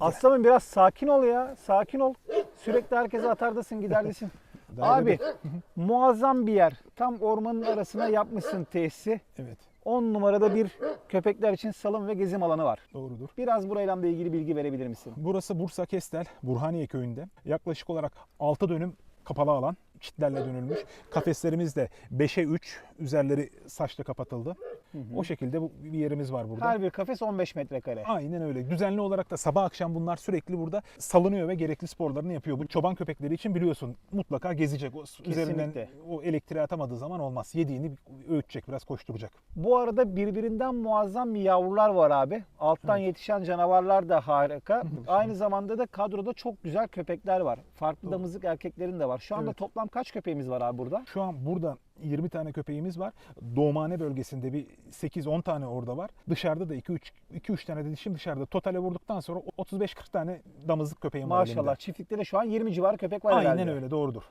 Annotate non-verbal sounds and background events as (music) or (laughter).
Aslanım biraz sakin ol ya. Sakin ol. Sürekli herkese atardasın giderdesin. (laughs) Abi muazzam bir yer. Tam ormanın arasına yapmışsın tesisi. Evet 10 numarada bir köpekler için salım ve gezim alanı var. doğrudur. Biraz burayla da ilgili bilgi verebilir misin? Burası Bursa Kestel, Burhaniye köyünde. Yaklaşık olarak 6 dönüm kapalı alan, çitlerle dönülmüş. Kafeslerimiz de 5'e 3, üzerleri saçla kapatıldı. O şekilde bu bir yerimiz var burada. Her bir kafes 15 metrekare. Aynen öyle. Düzenli olarak da sabah akşam bunlar sürekli burada salınıyor ve gerekli sporlarını yapıyor. Bu çoban köpekleri için biliyorsun mutlaka gezecek. O üzerinden o elektriği atamadığı zaman olmaz. Yediğini öğütecek, biraz koşturacak. Bu arada birbirinden muazzam yavrular var abi. Alttan yetişen canavarlar da harika. (laughs) Aynı zamanda da kadroda çok güzel köpekler var. Farklı Doğru. damızlık erkeklerin de var. Şu anda Evet. toplam kaç köpeğimiz var abi burada? Şu an burada 20 tane köpeğimiz var. Doğumhane bölgesinde bir 8-10 tane orada var. Dışarıda da 2-3 2-3 tane de dişim dışarıda. Totale vurduktan sonra 35-40 tane damızlık köpeğim var Maşallah elimde. çiftlikte de şu an 20 civarı köpek var Aynen herhalde. öyle doğrudur.